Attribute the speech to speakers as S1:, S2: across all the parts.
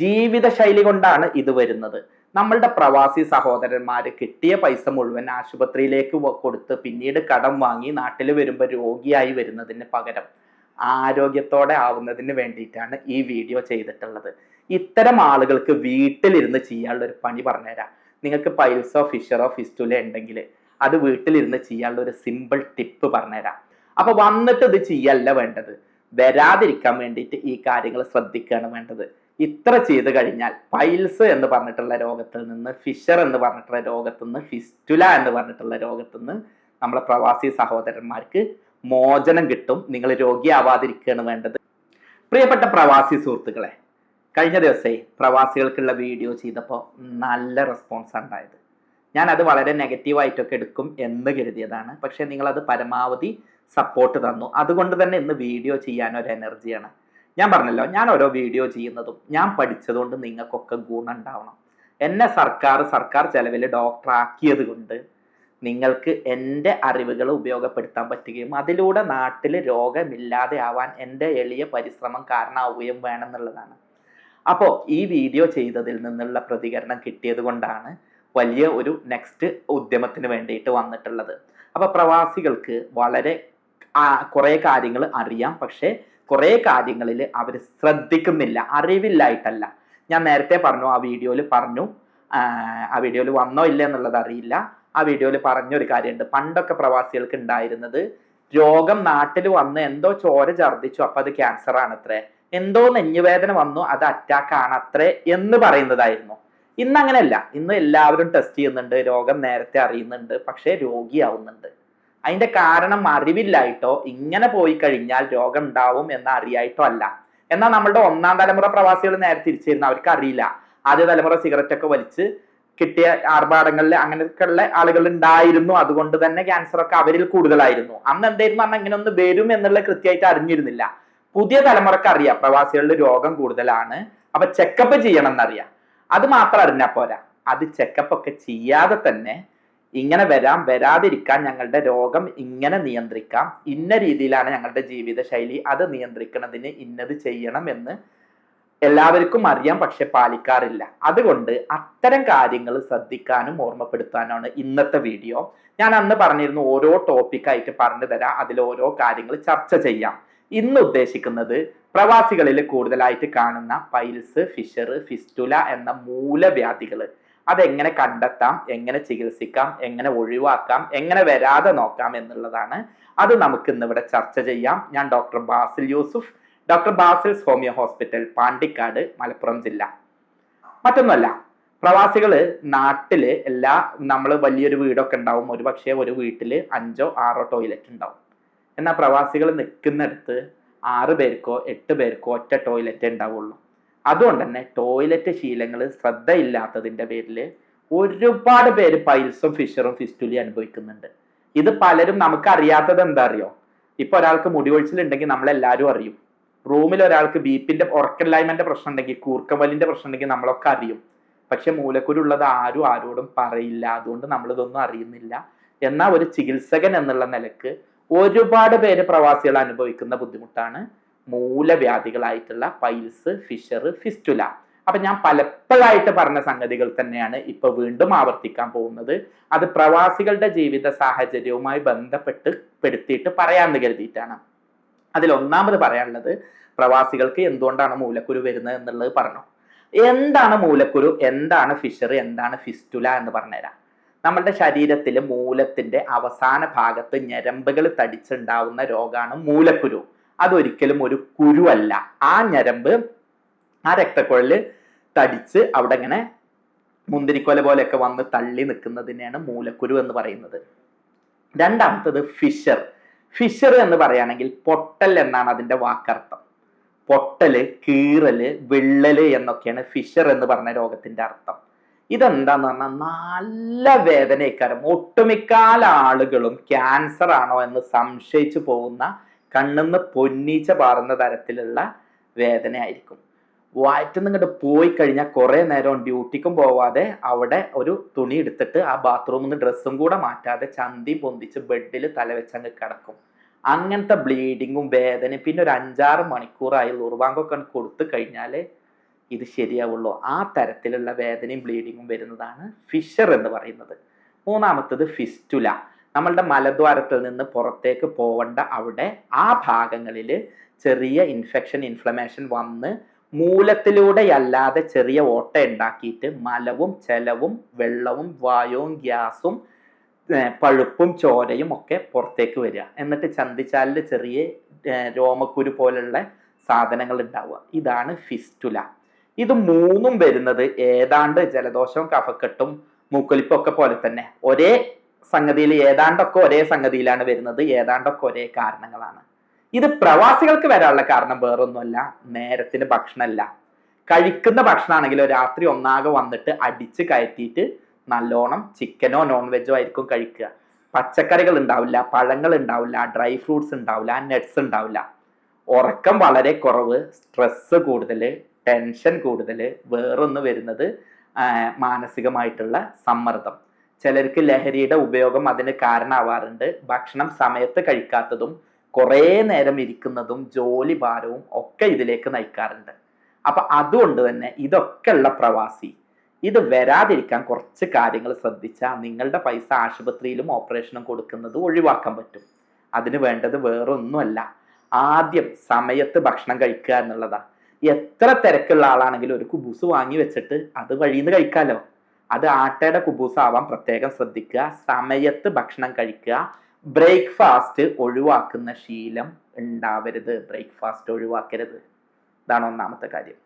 S1: ജീവിതശൈലി കൊണ്ടാണ് ഇത് വരുന്നത്. നമ്മളുടെ പ്രവാസി സഹോദരന്മാർ കിട്ടിയ പൈസ മുഴുവൻ ആശുപത്രിയിലേക്ക് കൊടുത്ത് പിന്നീട് കടം വാങ്ങി നാട്ടിൽ വരുമ്പോൾ രോഗിയായി വരുന്നതിന് പകരം ആരോഗ്യത്തോടെ ആവുന്നതിന് വേണ്ടിയിട്ടാണ് ഈ വീഡിയോ ചെയ്തിട്ടുള്ളത്. ഇത്തരം ആളുകൾക്ക് വീട്ടിലിരുന്ന് ചെയ്യാനുള്ള ഒരു പണി പറഞ്ഞുതരാം. നിങ്ങൾക്ക് പൈൽസോ ഫിഷറോ ഫിസ്റ്റുല ഉണ്ടെങ്കിൽ അത് വീട്ടിലിരുന്ന് ചെയ്യാനുള്ള ഒരു സിമ്പിൾ ടിപ്പ് പറഞ്ഞുതരാം. അപ്പൊ വന്നിട്ട് ഇത് ചെയ്യല്ല വേണ്ടത്. വരാതിരിക്കാൻ വേണ്ടിയിട്ട് ഈ കാര്യങ്ങൾ ശ്രദ്ധിക്കുകയാണ് വേണ്ടത്. ഇത്ര ചെയ്ത് കഴിഞ്ഞാൽ പൈൽസ് എന്ന് പറഞ്ഞിട്ടുള്ള രോഗത്തിൽ നിന്ന് ഫിഷർ എന്ന് പറഞ്ഞിട്ടുള്ള രോഗത്തിൽ നിന്ന് ഫിസ്റ്റുല എന്ന് പറഞ്ഞിട്ടുള്ള രോഗത്തിൽ നിന്ന് നമ്മളെ പ്രവാസി സഹോദരന്മാർക്ക് മോചനം കിട്ടും. നിങ്ങൾ രോഗിയാവാതിരിക്കുകയാണ് വേണ്ടത്. പ്രിയപ്പെട്ട പ്രവാസി സുഹൃത്തുക്കളെ കഴിഞ്ഞ ദിവസേ പ്രവാസികൾക്കുള്ള വീഡിയോ ചെയ്തപ്പോൾ നല്ല റെസ്പോൺസ് ഉണ്ടായത്. ഞാൻ അത് വളരെ നെഗറ്റീവായിട്ടൊക്കെ എടുക്കും എന്ന് കരുതിയതാണ്. പക്ഷേ നിങ്ങളത് പരമാവധി സപ്പോർട്ട് തന്നു. അതുകൊണ്ട് തന്നെ ഇന്ന് വീഡിയോ ചെയ്യാൻ ഒരു എനർജിയാണ് ഞാൻ പറഞ്ഞല്ലോ ഞാൻ ഓരോ വീഡിയോ ചെയ്യുന്നതും ഞാൻ പഠിച്ചതുകൊണ്ട് നിങ്ങൾക്കൊക്കെ ഗുണം ഉണ്ടാവണം. എന്നെ സർക്കാർ സർക്കാർ ചെലവിൽ ഡോക്ടറാക്കിയത് കൊണ്ട് നിങ്ങൾക്ക് എന്റെ അറിവുകൾ ഉപയോഗപ്പെടുത്താൻ പറ്റുകയും അതിലൂടെ നാട്ടിൽ രോഗമില്ലാതെ ആവാൻ എന്റെ എളിയ പരിശ്രമം കാരണമാവുകയും വേണമെന്നുള്ളതാണ്. അപ്പോൾ ഈ വീഡിയോ ചെയ്തതിൽ നിന്നുള്ള പ്രതികരണം കിട്ടിയത് കൊണ്ടാണ് വലിയ ഒരു നെക്സ്റ്റ് ഉദ്യമത്തിന് വേണ്ടിയിട്ട് വന്നിട്ടുള്ളത്. അപ്പോൾ പ്രവാസികൾക്ക് വളരെ കുറേ കാര്യങ്ങൾ അറിയാം. പക്ഷേ കുറേ കാര്യങ്ങളിൽ അവർ ശ്രദ്ധിക്കുന്നില്ല അറിവില്ലായിട്ടല്ല. ഞാൻ നേരത്തെ പറഞ്ഞു ആ വീഡിയോയിൽ പറഞ്ഞു. ആ, വീഡിയോയിൽ വന്നോ ഇല്ല എന്നുള്ളത് അറിയില്ല. ആ വീഡിയോയിൽ പറഞ്ഞൊരു കാര്യമുണ്ട്. പണ്ടൊക്കെ പ്രവാസികൾക്ക് ഉണ്ടായിരുന്നത് രോഗം നാട്ടിൽ വന്ന് എന്തോ ചോര ഛർദ്ദിച്ചു അപ്പൊ അത് ക്യാൻസർ ആണത്രേ. എന്തോ നെഞ്ഞുവേദന വന്നു അത് അറ്റാക്ക് ആണത്രേ എന്ന് പറയുന്നതായിരുന്നു. ഇന്ന് അങ്ങനെയല്ല. ഇന്ന് എല്ലാവരും ടെസ്റ്റ് ചെയ്യുന്നുണ്ട് രോഗം നേരത്തെ അറിയുന്നുണ്ട് പക്ഷേ രോഗിയാവുന്നുണ്ട്. അതിന്റെ കാരണം അറിവില്ലായിട്ടോ ഇങ്ങനെ പോയി കഴിഞ്ഞാൽ രോഗം ഉണ്ടാവും എന്ന് അറിയായിട്ടോ അല്ല. എന്നാൽ നമ്മളുടെ ഒന്നാം തലമുറ പ്രവാസികൾ നേരെ തിരിച്ചിരുന്നു. അവർക്ക് അറിയില്ല ആദ്യ തലമുറ സിഗരറ്റ് ഒക്കെ വലിച്ച് കിട്ടിയ ആർഭാടങ്ങളിൽ അങ്ങനെയൊക്കെ ഉള്ള ആളുകൾ ഉണ്ടായിരുന്നു. അതുകൊണ്ട് തന്നെ ക്യാൻസർ ഒക്കെ അവരിൽ കൂടുതലായിരുന്നു. അന്ന് എന്തായിരുന്നു? പറഞ്ഞാൽ ഇങ്ങനെ ഒന്ന് വരും എന്നുള്ള കൃത്യമായിട്ട് അറിഞ്ഞിരുന്നില്ല. പുതിയ തലമുറയ്ക്ക് അറിയാം. പ്രവാസികളിൽ രോഗം കൂടുതലാണ്. അപ്പൊ ചെക്കപ്പ് ചെയ്യണം എന്നറിയാം. അത് മാത്രം അറിഞ്ഞാൽ പോരാ. അത് ചെക്കപ്പ് ഒക്കെ ചെയ്യാതെ തന്നെ ഇങ്ങനെ വരാം വരാതിരിക്കാൻ ഞങ്ങളുടെ രോഗം ഇങ്ങനെ നിയന്ത്രിക്കാം. ഇന്ന രീതിയിലാണ് ഞങ്ങളുടെ ജീവിതശൈലി അത് നിയന്ത്രിക്കുന്നതിന് ഇന്നത് ചെയ്യണം എന്ന് എല്ലാവർക്കും അറിയാം പക്ഷെ പാലിക്കാറില്ല. അതുകൊണ്ട് അത്തരം കാര്യങ്ങൾ ശ്രദ്ധിക്കാനും ഓർമ്മപ്പെടുത്താനാണ് ഇന്നത്തെ വീഡിയോ. ഞാൻ അന്ന് പറഞ്ഞിരുന്നു ഓരോ ടോപ്പിക്കായിട്ട് പറഞ്ഞു തരാം അതിൽ ഓരോ കാര്യങ്ങൾ ചർച്ച ചെയ്യാം. ഇന്ന് ഉദ്ദേശിക്കുന്നത് പ്രവാസികളിൽ കൂടുതലായിട്ട് കാണുന്ന പൈൽസ് ഫിഷർ ഫിസ്റ്റുല എന്ന മൂലവ്യാധികൾ. അതെങ്ങനെ കണ്ടെത്താം എങ്ങനെ ചികിത്സിക്കാം എങ്ങനെ ഒഴിവാക്കാം എങ്ങനെ വരാതെ നോക്കാം എന്നുള്ളതാണ്. അത് നമുക്ക് ഇന്ന് ഇവിടെ ചർച്ച ചെയ്യാം. ഞാൻ doctor Basil Yusuf. Doctor Basil's homeo hospital Pandikkad Malappuram ജില്ല. മറ്റൊന്നുമല്ല പ്രവാസികൾ നാട്ടിൽ എല്ലാ നമ്മൾ വലിയൊരു വീടൊക്കെ ഉണ്ടാവും. ഒരു പക്ഷേ ഒരു വീട്ടിൽ അഞ്ചോ ആറോ ടോയ്ലറ്റ് ഉണ്ടാവും. എന്നാൽ പ്രവാസികൾ നിൽക്കുന്നിടത്ത് ആറ് പേർക്കോ എട്ട് പേർക്കോ ഒറ്റ ടോയ്ലറ്റ് ഉണ്ടാവുള്ളൂ. അതുകൊണ്ട് തന്നെ ടോയ്ലറ്റ് ശീലങ്ങൾ ശ്രദ്ധയില്ലാത്തതിന്റെ പേരിൽ ഒരുപാട് പേര് പൈൽസും ഫിഷറും ഫിസ്റ്റുലി അനുഭവിക്കുന്നുണ്ട്. ഇത് പലരും നമുക്ക് അറിയാത്തത് എന്താ അറിയോ ഇപ്പൊ ഒരാൾക്ക് മുടി കൊഴിച്ചിലുണ്ടെങ്കിൽ നമ്മളെല്ലാവരും അറിയും. റൂമിൽ ഒരാൾക്ക് ബീപ്പിന്റെ ഉറക്കില്ലായ്മന്റെ പ്രശ്നം ഉണ്ടെങ്കിൽ കൂർക്കവലിന്റെ പ്രശ്നം ഉണ്ടെങ്കിൽ നമ്മളൊക്കെ അറിയും. പക്ഷെ മൂലക്കുരുള്ളത് ആരും ആരോടും പറയില്ല. അതുകൊണ്ട് നമ്മളിതൊന്നും അറിയുന്നില്ല. എന്നാൽ ഒരു ചികിത്സകൻ എന്നുള്ള നിലയ്ക്ക് ഒരുപാട് പേര് പ്രവാസികൾ അനുഭവിക്കുന്ന ബുദ്ധിമുട്ടാണ്. മൂലവ്യാധികളായിട്ടുള്ള പൈൽസ് ഫിഷർ ഫിസ്റ്റുല. അപ്പൊ ഞാൻ പലപ്പോഴായിട്ട് പറഞ്ഞ സംഗതികൾ തന്നെയാണ് ഇപ്പൊ വീണ്ടും ആവർത്തിക്കാൻ പോകുന്നത്. അത് പ്രവാസികളുടെ ജീവിത സാഹചര്യവുമായി ബന്ധപ്പെട്ട് പെടുത്തിയിട്ട് പറയാമെന്ന് കരുതിയിട്ടാണ്. അതിൽ ഒന്നാമത് പറയാനുള്ളത് പ്രവാസികൾക്ക് എന്തുകൊണ്ടാണ് മൂലക്കുരു വരുന്നത് എന്നുള്ളത് പറഞ്ഞു. എന്താണ് മൂലക്കുരു? എന്താണ് ഫിഷർ? എന്താണ് ഫിസ്റ്റുല എന്ന് പറഞ്ഞുതരാം. നമ്മളുടെ ശരീരത്തിൽ മൂലത്തിന്റെ അവസാന ഭാഗത്ത് ഞരമ്പുകൾ തടിച്ചുണ്ടാവുന്ന രോഗമാണ് മൂലക്കുരു. അതൊരിക്കലും ഒരു കുരുവല്ല. ആ ഞരമ്പ് ആ രക്തക്കുഴൽ തടിച്ച് അവിടെ ഇങ്ങനെ മുന്തിരിക്കൊല പോലെയൊക്കെ വന്ന് തള്ളി നിൽക്കുന്നതിനെയാണ് മൂലക്കുരു എന്ന് പറയുന്നത്. രണ്ടാമത്തത് ഫിഷർ. ഫിഷർ എന്ന് പറയുകയാണെങ്കിൽ പൊട്ടൽ എന്നാണ് അതിന്റെ വാക്കർത്ഥം. പൊട്ടൽ കീറൽ വിള്ളൽ എന്നൊക്കെയാണ് ഫിഷർ എന്ന് പറഞ്ഞ രോഗത്തിന്റെ അർത്ഥം. ഇതെന്താന്ന് പറഞ്ഞാൽ നല്ല വേദനക്കാരം ഒട്ടുമിക്കാൽ ആളുകളും ക്യാൻസർ ആണോ എന്ന് സംശയിച്ചു പോകുന്ന കണ്ണിന്ന് പൊന്നീച്ച പാറുന്ന തരത്തിലുള്ള വേദനയായിരിക്കും. വയറ്റിൽ ഇങ്ങോട്ട് പോയി കഴിഞ്ഞാൽ കുറേ നേരം ഡ്യൂട്ടിക്കും പോവാതെ അവിടെ ഒരു തുണി എടുത്തിട്ട് ആ ബാത്റൂമിൽ നിന്ന് ഡ്രസ്സും കൂടെ മാറ്റാതെ ചന്തി പൊന്തിച്ച് ബെഡിൽ തലവെച്ചങ്ങ് കിടക്കും. അങ്ങനത്തെ ബ്ലീഡിങ്ങും വേദനയും പിന്നെ ഒരു അഞ്ചാറ് മണിക്കൂറായി ഉറുവാങ്കൊക്കെ കൊടുത്തു കഴിഞ്ഞാൽ ഇത് ശരിയാവുള്ളൂ. ആ തരത്തിലുള്ള വേദനയും ബ്ലീഡിങ്ങും വരുന്നതാണ് ഫിഷർ എന്ന് പറയുന്നത്. മൂന്നാമത്തത് ഫിസ്റ്റുല. നമ്മളുടെ മലദ്വാരത്തിൽ നിന്ന് പുറത്തേക്ക് പോവേണ്ട അവിടെ ആ ഭാഗങ്ങളിൽ ചെറിയ ഇൻഫെക്ഷൻ ഇൻഫ്ലമേഷൻ വന്ന് മൂലത്തിലൂടെയല്ലാതെ ചെറിയ ഓട്ട ഉണ്ടാക്കിയിട്ട് മലവും ചെലവും വെള്ളവും വായുവും ഗ്യാസും പഴുപ്പും ചോരയും ഒക്കെ പുറത്തേക്ക് വരിക. എന്നിട്ട് ചന്തിച്ചാലിൽ ചെറിയ രോമക്കുരു പോലുള്ള സാധനങ്ങൾ ഉണ്ടാവുക. ഇതാണ് ഫിസ്റ്റുല ഇത് മൂന്നും വരുന്നത് ഏതാണ്ട് ജലദോഷവും കഫക്കെട്ടും മൂക്കൊലിപ്പൊക്കെ പോലെ തന്നെ. ഒരേ സംഗതിയിൽ ഏതാണ്ടൊക്കെ ഒരേ സംഗതിയിലാണ് വരുന്നത് ഏതാണ്ടൊക്കെ ഒരേ കാരണങ്ങളാണ്. ഇത് പ്രവാസികൾക്ക് വരാനുള്ള കാരണം വേറൊന്നുമല്ല നേരത്തിന് ഭക്ഷണമല്ല. കഴിക്കുന്ന ഭക്ഷണമാണെങ്കിലോ രാത്രി ഒന്നാകെ വന്നിട്ട് അടിച്ച് കയറ്റിയിട്ട് നല്ലോണം ചിക്കനോ നോൺ വെജോ ആയിരിക്കും കഴിക്കുക. പച്ചക്കറികൾ ഉണ്ടാവില്ല പഴങ്ങൾ ഉണ്ടാവില്ല ഡ്രൈ ഫ്രൂട്ട്സ് ഉണ്ടാവില്ല നട്ട്സ് ഉണ്ടാവില്ല. ഉറക്കം വളരെ കുറവ് സ്ട്രെസ് കൂടുതൽ ടെൻഷൻ കൂടുതൽ വേറൊന്ന് വരുന്നത് മാനസികമായിട്ടുള്ള സമ്മർദ്ദം. ചിലർക്ക് ലഹരിയുടെ ഉപയോഗം അതിന് കാരണമാവാറുണ്ട്. ഭക്ഷണം സമയത്ത് കഴിക്കാത്തതും കുറേ നേരം ഇരിക്കുന്നതും ജോലി ഭാരവും ഒക്കെ ഇതിലേക്ക് നയിക്കാറുണ്ട്. അപ്പൊ അതുകൊണ്ട് തന്നെ ഇതൊക്കെ ഉള്ള പ്രവാസി ഇത് വരാതിരിക്കാൻ കുറച്ച് കാര്യങ്ങൾ ശ്രദ്ധിച്ചാൽ നിങ്ങളുടെ പൈസ ആശുപത്രിയിലും ഓപ്പറേഷനും കൊടുക്കുന്നത് ഒഴിവാക്കാൻ പറ്റും. അതിന് വേണ്ടത് വേറൊന്നുമല്ല. ആദ്യം സമയത്ത് ഭക്ഷണം കഴിക്കുക എന്നുള്ളതാ. എത്ര തിരക്കുള്ള ആളാണെങ്കിലും ഒരു കുബൂസ് വാങ്ങി വെച്ചിട്ട് അത് വഴിയിൽ നിന്ന് കഴിക്കാലോ. അത് ആട്ടയുടെ ആവാൻ പ്രത്യേകം ശ്രദ്ധിക്കുക സമയത്ത് ഭക്ഷണം കഴിക്കുക ബ്രേക്ക്ഫാസ്റ്റ് ഒഴിവാക്കുന്ന ശീലം ഉണ്ടാവരുത് ബ്രേക്ക്ഫാസ്റ്റ് ഒഴിവാക്കരുത്. ഇതാണ് ഒന്നാമത്തെ കാര്യം.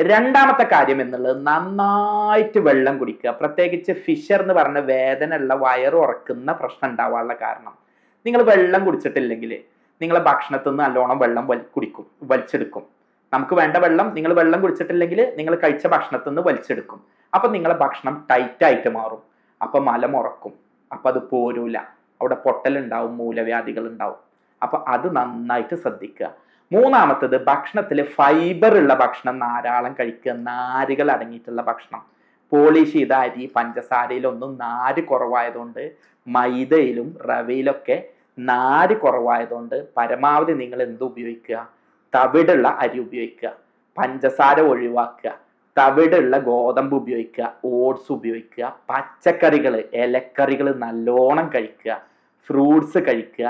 S1: രണ്ടാമത്തെ കാര്യം എന്നുള്ളത് നന്നായിട്ട് വെള്ളം കുടിക്കുക. പ്രത്യേകിച്ച് ഫിഷർ എന്ന് പറഞ്ഞ വേദന ഉള്ള വയറ് ഉറക്കുന്ന പ്രശ്നം ഉണ്ടാവാനുള്ള കാരണം. നിങ്ങൾ വെള്ളം കുടിച്ചിട്ടില്ലെങ്കിൽ നിങ്ങളെ ഭക്ഷണത്തിൽ നിന്ന് നല്ലോണം വെള്ളം വലി കുടിക്കും വലിച്ചെടുക്കും. നമുക്ക് വേണ്ട വെള്ളം നിങ്ങൾ വെള്ളം കുടിച്ചിട്ടില്ലെങ്കിൽ നിങ്ങൾ കഴിച്ച ഭക്ഷണത്തിൽ നിന്ന് വലിച്ചെടുക്കും. അപ്പൊ നിങ്ങളെ ഭക്ഷണം ടൈറ്റായിട്ട് മാറും. അപ്പൊ മലം ഉറക്കും അപ്പൊ അത് പോരൂല. അവിടെ പൊട്ടലുണ്ടാവും മൂലവ്യാധികൾ ഉണ്ടാവും അപ്പൊ അത് നന്നായിട്ട് ശ്രദ്ധിക്കുക. മൂന്നാമത്തത് ഭക്ഷണത്തിൽ ഫൈബർ ഉള്ള ഭക്ഷണം ധാരാളം കഴിക്കുക. നാരുകൾ അടങ്ങിയിട്ടുള്ള ഭക്ഷണം. പോളിഷ് ചെയ്ത അരി പഞ്ചസാരയിലൊന്നും നാര് കുറവായതുകൊണ്ട് മൈദയിലും റവയിലൊക്കെ നാര് കുറവായതുകൊണ്ട് പരമാവധി നിങ്ങൾ എന്ത് ഉപയോഗിക്കുക തവിടുള്ള അരി ഉപയോഗിക്കുക പഞ്ചസാര ഒഴിവാക്കുക തവിടുള്ള ഗോതമ്പ് ഉപയോഗിക്കുക ഓട്സ് ഉപയോഗിക്കുക പച്ചക്കറികൾ ഇലക്കറികൾ നല്ലോണം കഴിക്കുക ഫ്രൂട്ട്സ് കഴിക്കുക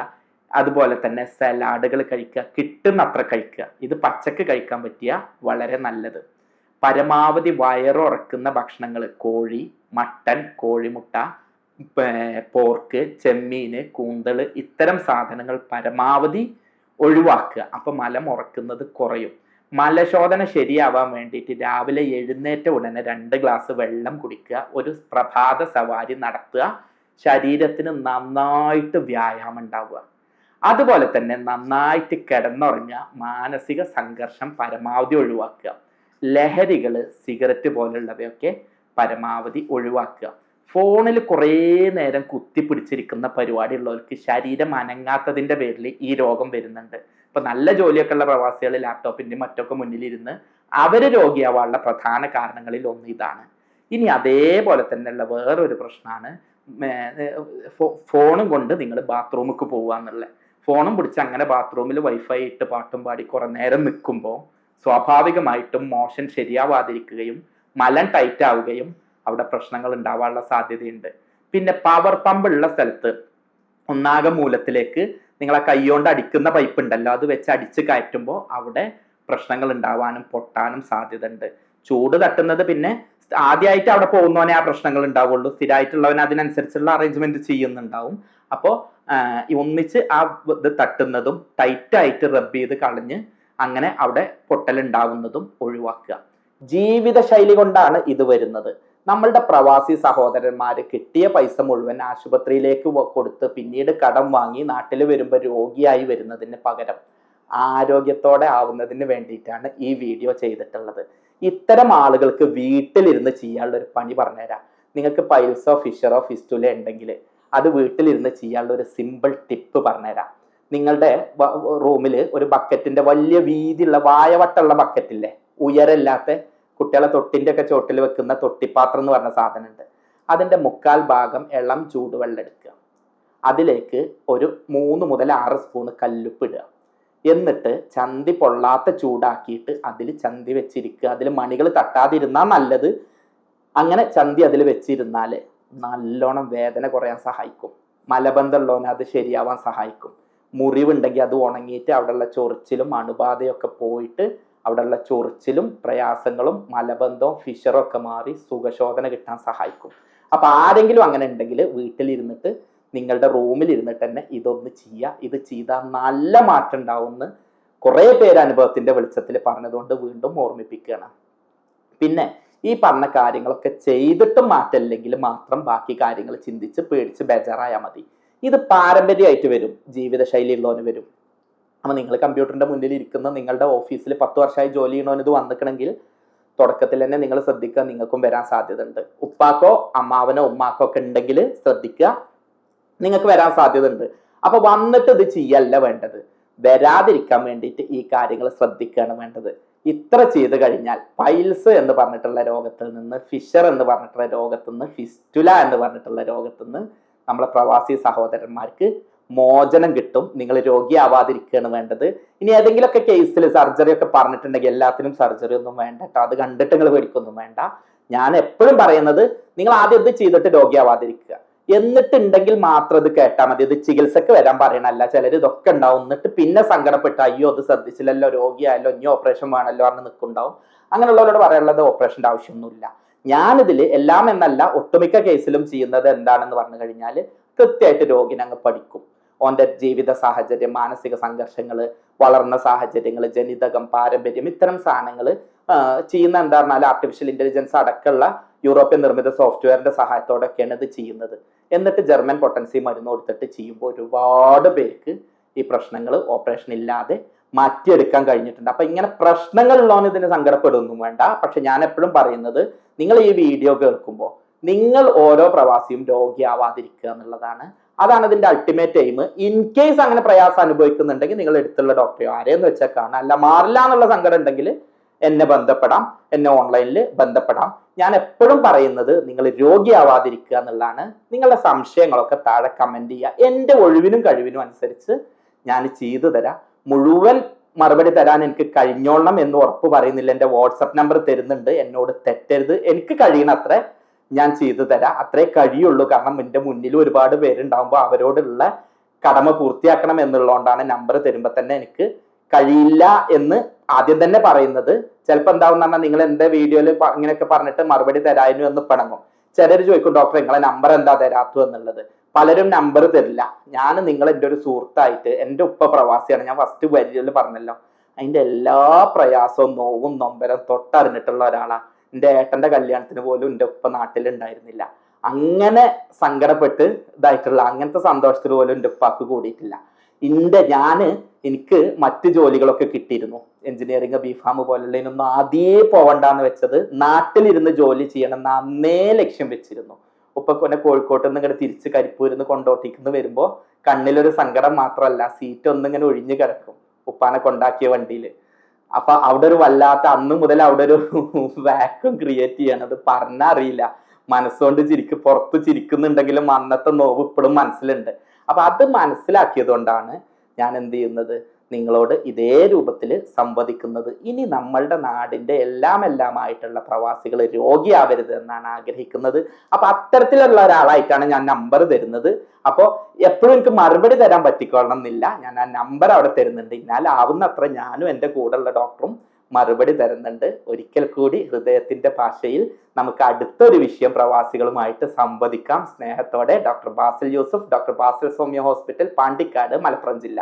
S1: അതുപോലെ തന്നെ സലാഡുകൾ കഴിക്കുക കിട്ടുന്നത്ര കഴിക്കുക. ഇത് പച്ചക്ക് കഴിക്കാൻ പറ്റിയ വളരെ നല്ലത്. പരമാവധി വയറുറക്കുന്ന ഭക്ഷണങ്ങൾ കോഴി മട്ടൻ കോഴിമുട്ട പോർക്ക് ചെമ്മീന് കൂന്തൽ ഇത്തരം സാധനങ്ങൾ പരമാവധി ഒഴിവാക്കുക. അപ്പൊ മലം ഉറക്കുന്നത് കുറയും. മലശോധന ശരിയാവാൻ വേണ്ടിയിട്ട് രാവിലെ എഴുന്നേറ്റ ഉടനെ രണ്ട് ഗ്ലാസ് വെള്ളം കുടിക്കുക ഒരു പ്രഭാത സവാരി നടത്തുക ശരീരത്തിന് നന്നായിട്ട് വ്യായാമം ഉണ്ടാവുക. അതുപോലെ തന്നെ നന്നായിട്ട് കിടന്നുറങ്ങുക മാനസിക സംഘർഷം പരമാവധി ഒഴിവാക്കുക. ലഹരികൾ സിഗരറ്റ് പോലുള്ളവയൊക്കെ പരമാവധി ഒഴിവാക്കുക. ഫോണിൽ കുറേ നേരം കുത്തിപ്പിടിച്ചിരിക്കുന്ന പരിപാടി ഉള്ളവർക്ക് ശരീരം അനങ്ങാത്തതിന്റെ പേരിൽ ഈ രോഗം വരുന്നുണ്ട്. ഇപ്പം നല്ല ജോലിയൊക്കെ ഉള്ള പ്രവാസികൾ ലാപ്ടോപ്പിന്റെ മറ്റൊക്കെ മുന്നിലിരുന്ന് അവർ രോഗിയാവാനുള്ള പ്രധാന കാരണങ്ങളിൽ ഒന്ന് ഇതാണ്. ഇനി അതേപോലെ തന്നെയുള്ള വേറൊരു പ്രശ്നമാണ് ഫോണും കൊണ്ട് നിങ്ങൾ ബാത്റൂമിക്ക് പോകുക എന്നുള്ളത്. ഫോണും പിടിച്ച് അങ്ങനെ ബാത്റൂമിൽ വൈഫൈ ഇട്ട് പാട്ടും പാടി കുറേ നേരം നിൽക്കുമ്പോൾ സ്വാഭാവികമായിട്ടും മോഷൻ ശരിയാവാതിരിക്കുകയും മലം ടൈറ്റ് ആവുകയും അവിടെ പ്രശ്നങ്ങൾ ഉണ്ടാവാനുള്ള സാധ്യതയുണ്ട്. പിന്നെ പവർ പമ്പ് ഉള്ള സ്ഥലത്ത് ഒന്നാകെ മൂലത്തിലേക്ക് നിങ്ങളെ കൈകൊണ്ട് അടിക്കുന്ന പൈപ്പ് ഉണ്ടല്ലോ അത് വെച്ച് അടിച്ച് കയറ്റുമ്പോൾ അവിടെ പ്രശ്നങ്ങൾ ഉണ്ടാവാനും പൊട്ടാനും സാധ്യത ഉണ്ട് ചൂട് തട്ടുന്നത് പിന്നെ ആദ്യമായിട്ട് അവിടെ പോകുന്നവനെ ആ പ്രശ്നങ്ങൾ ഉണ്ടാവുള്ളൂ. സ്ഥിരമായിട്ടുള്ളവൻ അതിനനുസരിച്ചുള്ള അറേഞ്ച്മെന്റ് ചെയ്യുന്നുണ്ടാവും. അപ്പോൾ ഒന്നിച്ച് ആ ഇത് തട്ടുന്നതും ടൈറ്റായിട്ട് റബ്ബ് ചെയ്ത് കളഞ്ഞ് അങ്ങനെ അവിടെ പൊട്ടലുണ്ടാവുന്നതും ഒഴിവാക്കുക. ജീവിതശൈലി കൊണ്ടാണ് ഇത് വരുന്നത്. നമ്മളുടെ പ്രവാസി സഹോദരന്മാർ കിട്ടിയ പൈസ മുഴുവൻ ആശുപത്രിയിലേക്ക് കൊടുത്ത് പിന്നീട് കടം വാങ്ങി നാട്ടിൽ വരുമ്പോൾ രോഗിയായി വരുന്നതിന് പകരം ആരോഗ്യത്തോടെ ആവുന്നതിന് വേണ്ടിയിട്ടാണ് ഈ വീഡിയോ ചെയ്തിട്ടുള്ളത്. ഇത്തരം ആളുകൾക്ക് വീട്ടിലിരുന്ന് ചെയ്യാനുള്ള ഒരു പണി പറഞ്ഞുതരാം. നിങ്ങൾക്ക് പൈൽസോ ഫിഷറോ ഫിസ്റ്റുല ഉണ്ടെങ്കിൽ അത് വീട്ടിലിരുന്ന് ചെയ്യാനുള്ള ഒരു സിമ്പിൾ ടിപ്പ് പറഞ്ഞുതരാം. നിങ്ങളുടെ റൂമിൽ ഒരു ബക്കറ്റിന്റെ വലിയ വീതിയുള്ള വായവട്ടമുള്ള ബക്കറ്റില്ലേ ഉയരമില്ലാത്ത കുട്ടികളെ തൊട്ടിന്റെ ഒക്കെ ചോട്ടിൽ വെക്കുന്ന തൊട്ടിപ്പാത്രം എന്ന് പറഞ്ഞ സാധനം ഉണ്ട് അതിന്റെ മുക്കാൽ ഭാഗം ഇളം ചൂടുവെള്ളം എടുക്കുക. അതിലേക്ക് ഒരു മൂന്ന് മുതൽ ആറ് സ്പൂൺ കല്ലുപ്പ് ഇടുക. എന്നിട്ട് ചന്തി പൊള്ളാത്ത ചൂടാക്കിയിട്ട് അതിൽ ചന്തി വെച്ചിരിക്കുക. അതിൽ മണികൾ തട്ടാതിരുന്നാൽ നല്ലത്. അങ്ങനെ ചന്തി അതിൽ വെച്ചിരുന്നാൽ നല്ലോണം വേദന കുറയാൻ സഹായിക്കും. മലബന്ധമുള്ളവനെ അത് ശരിയാവാൻ സഹായിക്കും. മുറിവുണ്ടെങ്കിൽ അത് ഉണങ്ങിയിട്ട് അവിടെയുള്ള ചൊറിച്ചിലും അണുബാധയൊക്കെ പോയിട്ട് അവിടെയുള്ള ചൊറിച്ചിലും പ്രയാസങ്ങളും മലബന്ധവും ഫിഷറും ഒക്കെ മാറി സുഖശോധന കിട്ടാൻ സഹായിക്കും. അപ്പൊ ആരെങ്കിലും അങ്ങനെ ഉണ്ടെങ്കിൽ വീട്ടിലിരുന്നിട്ട് നിങ്ങളുടെ റൂമിൽ ഇരുന്നിട്ട് തന്നെ ഇതൊന്ന് ചെയ്യുക ഇത് ചെയ്താൽ നല്ല മാറ്റം ഉണ്ടാവുമെന്ന് കുറേ പേര് അനുഭവത്തിന്റെ വെളിച്ചത്തിൽ പറഞ്ഞതുകൊണ്ട് വീണ്ടും ഓർമ്മിപ്പിക്കുകയാണ്. പിന്നെ ഈ പറഞ്ഞ കാര്യങ്ങളൊക്കെ ചെയ്തിട്ടും മാറ്റമില്ലെങ്കിൽ മാത്രം ബാക്കി കാര്യങ്ങൾ ചിന്തിച്ച് പേടിച്ച് ബേജാറായാൽ മതി. ഇത് പാരമ്പര്യമായിട്ട് വരും ജീവിതശൈലി ഉള്ളവന് വരും. അപ്പൊ നിങ്ങൾ കമ്പ്യൂട്ടറിന്റെ മുന്നിൽ ഇരിക്കുന്ന നിങ്ങളുടെ ഓഫീസിൽ പത്ത് വർഷമായി ജോലി ചെയ്യണമെന്ന് ഇത് വന്നിക്കണമെങ്കിൽ തുടക്കത്തിൽ തന്നെ നിങ്ങൾ ശ്രദ്ധിക്കുക നിങ്ങൾക്കും വരാൻ സാധ്യത ഉണ്ട് ഉപ്പാക്കോ അമ്മാവനോ ഉമ്മാക്കോ ഒക്കെ ഉണ്ടെങ്കിൽ ശ്രദ്ധിക്കുക നിങ്ങൾക്ക് വരാൻ സാധ്യത അപ്പോൾ അപ്പൊ വന്നിട്ട് ഇത് ചെയ്യല്ല വേണ്ടത്. വരാതിരിക്കാൻ വേണ്ടിയിട്ട് ഈ കാര്യങ്ങൾ ശ്രദ്ധിക്കുകയാണ് വേണ്ടത്. ഇത്ര ചെയ്ത് കഴിഞ്ഞാൽ പൈൽസ് എന്ന് പറഞ്ഞിട്ടുള്ള രോഗത്തിൽ നിന്ന് ഫിഷർ എന്ന് പറഞ്ഞിട്ടുള്ള രോഗത്തിൽ നിന്ന് ഫിസ്റ്റുല എന്ന് പറഞ്ഞിട്ടുള്ള രോഗത്തിൽ നിന്ന് നമ്മളെ പ്രവാസി സഹോദരന്മാർക്ക് മോചനം കിട്ടും. നിങ്ങൾ രോഗിയാവാതിരിക്കുകയാണ് വേണ്ടത്. ഇനി ഏതെങ്കിലുമൊക്കെ കേസിൽ സർജറി ഒക്കെ പറഞ്ഞിട്ടുണ്ടെങ്കിൽ എല്ലാത്തിനും സർജറി ഒന്നും വേണ്ട കേട്ടോ അത് കണ്ടിട്ട് നിങ്ങൾ പേടിക്കൊന്നും വേണ്ട. ഞാൻ എപ്പോഴും പറയുന്നത് നിങ്ങൾ ആദ്യം ഇത് ചെയ്തിട്ട് രോഗിയാവാതിരിക്കുക. എന്നിട്ടുണ്ടെങ്കിൽ മാത്രം ഇത് കേട്ടാൽ മതി. ഇത് ചികിത്സക്ക് വരാൻ പറയണല്ല ചിലർ ഇതൊക്കെ ഉണ്ടാവും. എന്നിട്ട് പിന്നെ സങ്കടപ്പെട്ട് അയ്യോ അത് ശ്രദ്ധിച്ചില്ലല്ലോ രോഗിയായല്ലോ ഇനി ഓപ്പറേഷൻ വേണമല്ലോ പറഞ്ഞ് നിൽക്കുന്നുണ്ടാവും. അങ്ങനെയുള്ളവരോട് പറയാനുള്ളത് ഓപ്പറേഷന്റെ ആവശ്യമൊന്നുമില്ല. ഞാനിതിൽ എല്ലാം എന്നല്ല ഒട്ടുമിക്ക കേസിലും ചെയ്യുന്നത് എന്താണെന്ന് പറഞ്ഞു കഴിഞ്ഞാൽ കൃത്യമായിട്ട് രോഗിനെ അങ്ങ് പഠിക്കും. ഓന്റെ ജീവിത സാഹചര്യം മാനസിക സംഘർഷങ്ങൾ വളർന്ന സാഹചര്യങ്ങൾ ജനിതകം പാരമ്പര്യം ഇത്തരം സാധനങ്ങൾ ചെയ്യുന്ന എന്താ പറഞ്ഞാൽ ആർട്ടിഫിഷ്യൽ ഇന്റലിജൻസ് അടക്കമുള്ള യൂറോപ്യൻ നിർമ്മിത സോഫ്റ്റ്വെയറിന്റെ സഹായത്തോടെയൊക്കെയാണ് ഇത് ചെയ്യുന്നത്. എന്നിട്ട് ജർമ്മൻ പൊട്ടൻസി മരുന്ന് കൊടുത്തിട്ട് ചെയ്യുമ്പോൾ ഒരുപാട് പേർക്ക് ഈ പ്രശ്നങ്ങൾ ഓപ്പറേഷൻ ഇല്ലാതെ മാറ്റിയെടുക്കാൻ കഴിഞ്ഞിട്ടുണ്ട്. അപ്പൊ ഇങ്ങനെ പ്രശ്നങ്ങൾ ഉള്ളവന് ഇതിന് സങ്കടപ്പെടുകയൊന്നും വേണ്ട. പക്ഷെ ഞാൻ എപ്പോഴും പറയുന്നത് നിങ്ങൾ ഈ വീഡിയോ കേൾക്കുമ്പോൾ നിങ്ങൾ ഓരോ പ്രവാസിയും രോഗിയാവാതിരിക്കുക എന്നുള്ളതാണ് അതാണ് ഇതിന്റെ അൾട്ടിമേറ്റ് എയിം ഇൻ കേസ് അങ്ങനെ പ്രയാസം അനുഭവിക്കുന്നുണ്ടെങ്കിൽ നിങ്ങൾ എടുത്തുള്ള ഡോക്ടറെ ആരെയെന്ന് വെച്ചാൽ കാണാം. അല്ല മാറില്ല എന്നുള്ള സങ്കടം ഉണ്ടെങ്കിൽ എന്നെ ബന്ധപ്പെടാം എന്നെ ഓൺലൈനിൽ ബന്ധപ്പെടാം. ഞാൻ എപ്പോഴും പറയുന്നത് നിങ്ങൾ രോഗിയാവാതിരിക്കുക എന്നുള്ളതാണ്. നിങ്ങളുടെ സംശയങ്ങളൊക്കെ താഴെ കമന്റ് ചെയ്യുക. എന്റെ ഒഴിവിനും കഴിവിനും അനുസരിച്ച് ഞാൻ ചെയ്തു തരാം. മുഴുവൻ മറുപടി തരാൻ എനിക്ക് കഴിഞ്ഞോളണം എന്ന് ഉറപ്പ് പറയുന്നില്ല. എന്റെ വാട്സപ്പ് നമ്പർ തരുന്നുണ്ട്. എന്നോട് തെറ്റരുത്. എനിക്ക് കഴിയണത്ര. ഞാൻ ചെയ്തു തരാം. അത്രേ കഴിയുള്ളൂ. കാരണം എന്റെ മുന്നിൽ ഒരുപാട് പേരുണ്ടാകുമ്പോൾ അവരോടുള്ള കടമ പൂർത്തിയാക്കണം എന്നുള്ളതുകൊണ്ടാണ് നമ്പർ തരുമ്പോൾ തന്നെ എനിക്ക് കഴിയില്ല എന്ന് ആദ്യം തന്നെ പറയുന്നത്. ചിലപ്പോൾ എന്താവും പറഞ്ഞാൽ നിങ്ങൾ എന്റെ വീഡിയോയിൽ ഇങ്ങനെയൊക്കെ പറഞ്ഞിട്ട് മറുപടി തരായിരുന്നു എന്ന് പണങ്ങും. ചിലർ ചോദിക്കും ഡോക്ടർ നിങ്ങളെ നമ്പർ എന്താ തരാത്തു എന്നുള്ളത്? പലരും നമ്പർ തരില്ല. ഞാൻ നിങ്ങൾ എന്റെ ഒരു സുഹൃത്തായിട്ട് എന്റെ ഉപ്പ പ്രവാസിയാണ്. ഞാൻ ഫസ്റ്റ് വരിയിൽ പറഞ്ഞല്ലോ. അതിന്റെ എല്ലാ പ്രയാസവും നോവും നൊമ്പരം തൊട്ടറിഞ്ഞിട്ടുള്ള ഒരാളാ. എന്റെ ഏട്ടന്റെ കല്യാണത്തിന് പോലും എന്റെ ഉപ്പ നാട്ടിലുണ്ടായിരുന്നില്ല. അങ്ങനെ സങ്കടപ്പെട്ട് ഇതായിട്ടുള്ള അങ്ങനത്തെ സന്തോഷത്തിൽ പോലും എന്റെ ഉപ്പാക്ക് കൂടിയിട്ടില്ല. എന്റെ ഞാൻ എനിക്ക് മറ്റ് ജോലികളൊക്കെ കിട്ടിയിരുന്നു. എഞ്ചിനീയറിംഗ് ബിഫാം പോലുള്ളതിനൊന്നും ആദ്യേ പോവണ്ടെന്ന് വെച്ചത് നാട്ടിലിരുന്ന് ജോലി ചെയ്യണം എന്ന് അന്നേ ലക്ഷ്യം വെച്ചിരുന്നു. ഉപ്പ കൊന്നെ കോഴിക്കോട്ട് നിന്ന് ഇങ്ങനെ തിരിച്ച് കരിപ്പൂരിന്ന് കൊണ്ടോട്ടിക്കുന്നു വരുമ്പോ കണ്ണിലൊരു സങ്കടം മാത്രമല്ല സീറ്റ് ഒന്നിങ്ങനെ ഒഴിഞ്ഞു കിടക്കും. ഉപ്പാനെ കൊണ്ടാക്കിയ വണ്ടിയിൽ അപ്പൊ അവിടെ ഒരു വല്ലാത്ത അന്ന് മുതൽ അവിടെ ഒരു വാക്വം ക്രിയേറ്റ് ചെയ്യണത് പറഞ്ഞാ അറിയില്ല. മനസ്സുകൊണ്ട് ചിരിക്ക് പുറത്ത് ചിരിക്കുന്നുണ്ടെങ്കിലും അന്നത്തെ നോവ് ഇപ്പോഴും മനസ്സിലുണ്ട്. അപ്പൊ അത് മനസ്സിലാക്കിയത് കൊണ്ടാണ് ഞാൻ എന്ത് ചെയ്യുന്നത്? നിങ്ങളോട് ഇതേ രൂപത്തിൽ സംവദിക്കുന്നത്. ഇനി നമ്മളുടെ നാടിന്റെ എല്ലാം എല്ലാമായിട്ടുള്ള പ്രവാസികൾ രോഗിയാവരുത് എന്നാണ് ആഗ്രഹിക്കുന്നത്. അപ്പോൾ അത്തരത്തിലുള്ള ഒരാളായിട്ടാണ് ഞാൻ നമ്പർ തരുന്നത്. അപ്പോൾ എപ്പോഴും എനിക്ക് മറുപടി തരാൻ പറ്റിക്കൊള്ളണം എന്നില്ല ഞാൻ ആ നമ്പർ അവിടെ തരുന്നുണ്ട്. എന്നാൽ ആവുന്നത്ര ഞാനും എന്റെ കൂടെയുള്ള ഡോക്ടറും മറുപടി തരുന്നുണ്ട്. ഒരിക്കൽ കൂടി ഹൃദയത്തിന്റെ ഭാഷയിൽ നമുക്ക് അടുത്തൊരു വിഷയം പ്രവാസികളുമായിട്ട് സംവദിക്കാം. സ്നേഹത്തോടെ doctor Basil Yusuf doctor Basil Soumya hospital Pandikkad Malappuram ജില്ല.